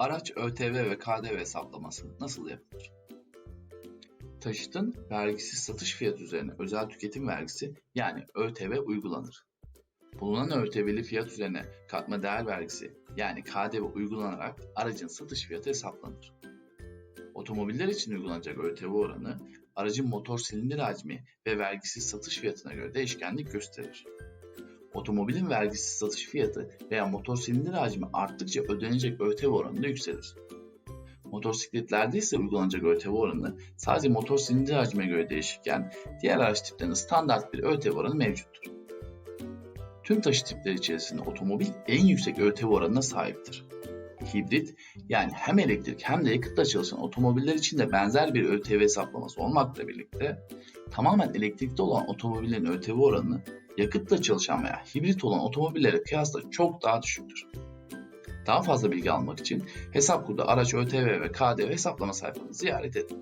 Araç ÖTV ve KDV hesaplaması nasıl yapılır? Taşıtın vergisiz satış fiyatı üzerine özel tüketim vergisi yani ÖTV uygulanır. Bulunan ÖTV'li fiyat üzerine katma değer vergisi yani KDV uygulanarak aracın satış fiyatı hesaplanır. Otomobiller için uygulanacak ÖTV oranı aracın motor silindir hacmi ve vergisiz satış fiyatına göre değişkenlik gösterir. Otomobilin vergisiz satış fiyatı veya motor silindir hacmi arttıkça ödenecek ÖTV oranı yükselir. Motosikletlerde ise uygulanacak ÖTV oranı sadece motor silindir hacmine göre değişirken diğer araç tiplerinde standart bir ÖTV oranı mevcuttur. Tüm taşıt tipleri içerisinde otomobil en yüksek ÖTV oranına sahiptir. Hibrit yani hem elektrik hem de yakıtla çalışan otomobiller için de benzer bir ÖTV hesaplaması olmakla birlikte tamamen elektrikli olan otomobillerin ÖTV oranı yakıtla çalışan veya hibrit olan otomobillere kıyasla çok daha düşüktür. Daha fazla bilgi almak için Hesapkur'da araç ÖTV ve KDV hesaplama sayfamızı ziyaret edin.